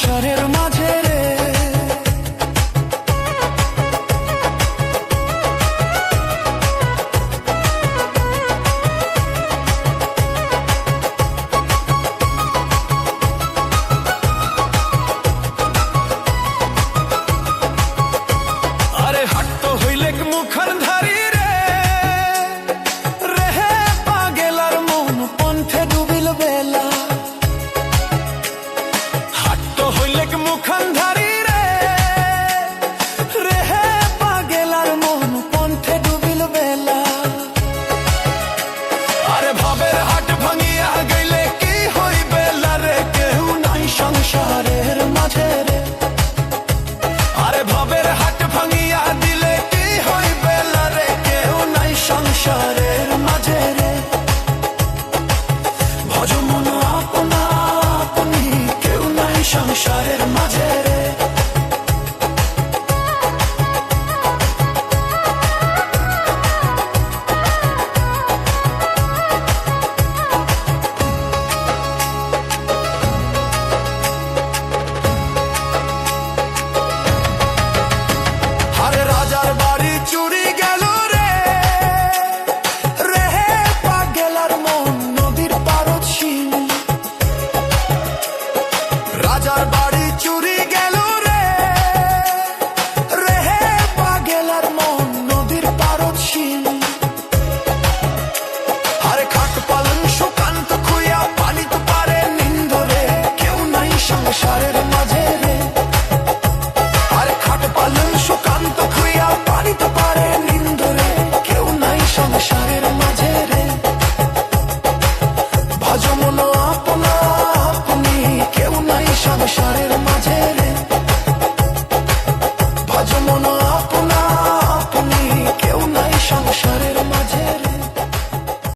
সংসারের মাঝে shot at a Jarba